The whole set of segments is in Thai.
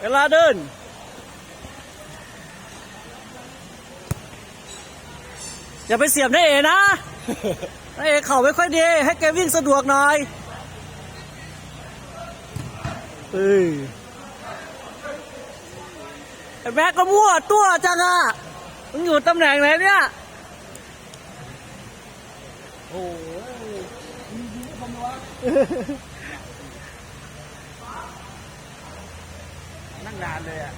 เวลาเดิน อย่าไปเสียบนายเอนะนายเอเข่าไม่ค่อยดี ให้แกวิ่งสะดวกหน่อยเอ้ยไอ้แม็กก็มั่วตัวจังอะมึงอยู่ตำแหน่งไหนเนี่ย โอ้โหทำไมวะ นั่งนานเลยอะ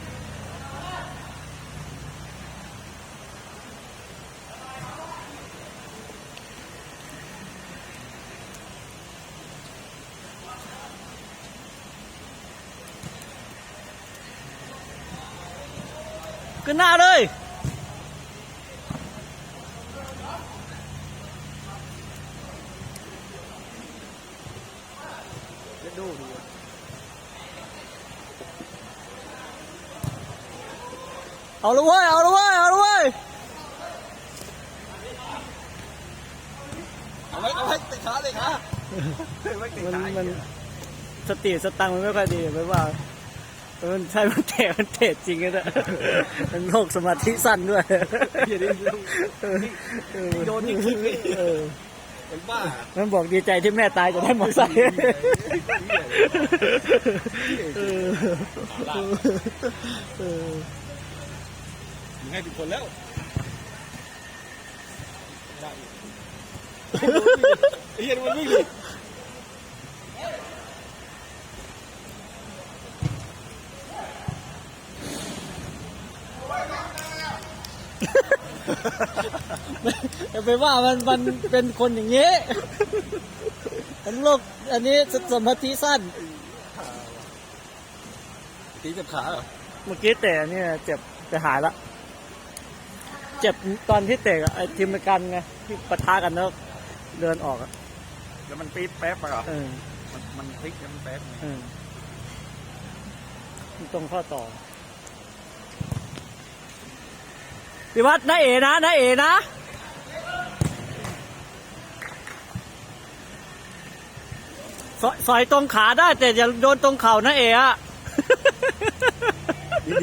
ขึ้นหน้าเลย เอาละเว้ย เอาละเว้ย เอาละเว้ย เอาไว้เอาไว้ติดขาเลยขาไว้ติดมันขามันสติสตังค์มันไม่ค่อยดีไม่ว่ามันใช่มันเตะมันเตะจริงนะมันโรคสมาธิสั้นด้วยอย่าดิเออโดนยิ่งขึ้นเลยเออเป็นบ้ามันบอกดีใจที่แม่ตายจะได้มอเตอร์ไซค์เออ เออยิงให้ทุกคนแล้วได้ไอ้เหี้ยมันวิ่งดิอย่าไปว่ามันมันเป็นคนอย่างนี้มันโรคอันนี้สมาธิสั้นตีกับขาเหรอ เมื่อกี้เตะเนี่ยเจ็บจะหายละ เจ็บตอนที่เตะกับไอ้ทีมกันไงที่ปะทะกันแล้วเดินออกอะแล้วมันปี๊ดแป๊บไปเหรอเออมันมันพลิกแล้วมันแป๊บไงเออตรงข้อต่อพี่วัดน้าเอ๋นะน้าเอ๋นะสอยสอยตรงขาได้ แต่อย่าโดนตรงเข่านะเอ๋อะ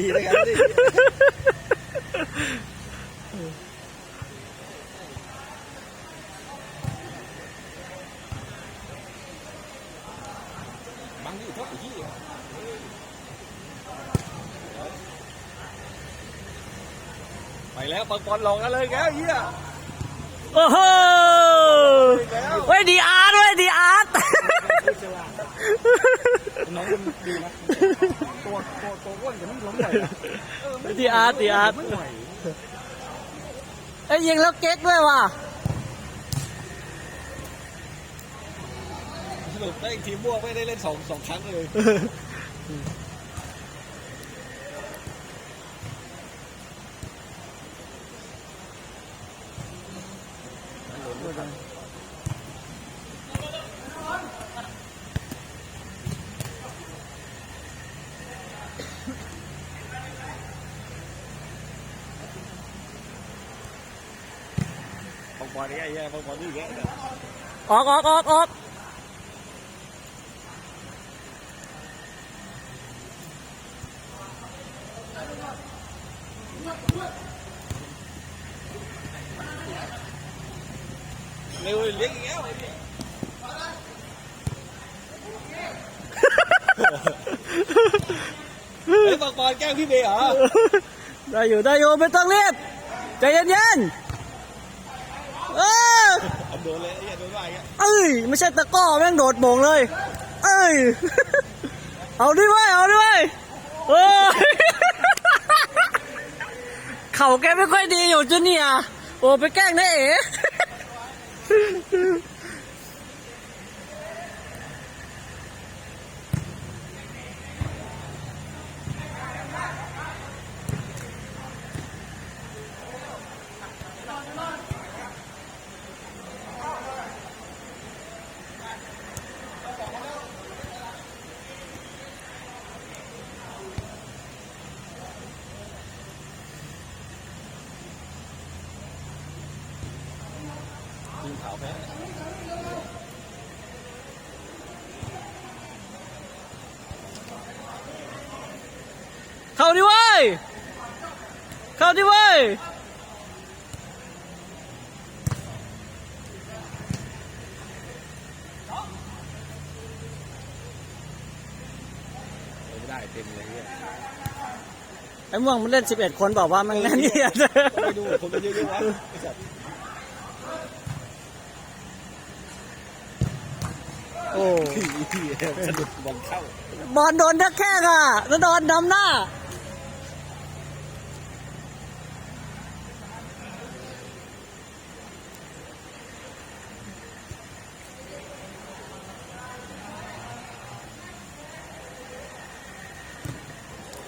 ดีๆแล้วกันดิบังอยู่เท่าไอ้เหี้ย ไปแล้วปังปอนลองกันเลยแกเหี้ยโอ้โหเว้ยดีอาร์ตเว้ยดีอาร์ตน้องมันดีนะตัวตัวตัวอ้วนแต่มันล้มไหวนะเออไม่ดีอาร์ตดีอาร์ตไม่ไหวไอ้ยยิงแล้วเก๊กด้วยว่ะสรุปได้ทีมบวกไม่ได้เล่นสองสองครั้งเลย บางบอลนี่ไอ้แย่บางบอลนี่แย่ออกออกออกออก โดนเลยไอ้เหี้ยโดนว่าอย่างเงี้ยเอ้ย ไม่ใช่ตะกร้อแม่งโดดโบงเลย เอ้ย เอาด้วยเวยเอาด้วยเวยเอ้ย เข่าแกไม่ค่อยดีอยู่จุเนี่ยร์โอ้ไปแกล้งนะเอ๋ เข้าดิเว้ย เข้าดิเว้ยไม่ได้เต็มเลยเนี่ยไอ้ม่วงมันเล่น 11 คนบอกว่ามันเล่นเนี่ย ไม่ดูคนเยอะๆวะ โอ้สะดุดบอลเข้า บอลโดนทักแค่ค่ะแล้วโดนนำหน้า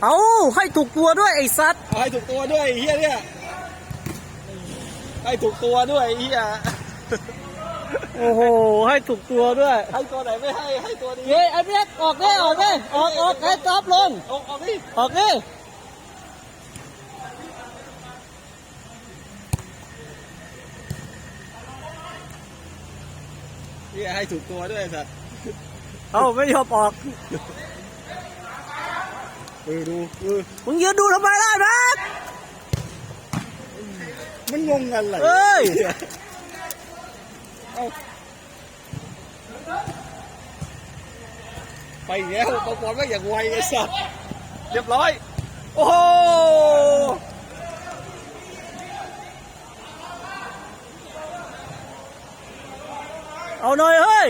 เอาให้ถูกตัวด้วยไอ้สัตว์เอาให้ถูกตัวด้วยไอ้เฮียเนี่ยให้ถูกตัวด้วยไอ้เฮีย โอ้โห ให้ถูกตัวด้วย ให้ตัวไหนไม่ให้ ให้ตัวนี้ เฮ้ยไอ้เบี้ยออกได้ออกได้ออกออกให้จ๊อบลงออกออกดิออกดิเฮียให้ถูกตัวด้วยไอ้สัตว์เอาไม่ยอมออกเออดูเออมึงยืนดูทำไมล่ะแม็กมันงงกันเลยเอ้ย เอาไปอีกแล้วบอลบอลไม่อย่างไวไอ้สัตว์เรียบร้อย โอ้โห เอาหน่อยเฮ้ย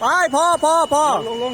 ไปพอพอพอ ลงลงลง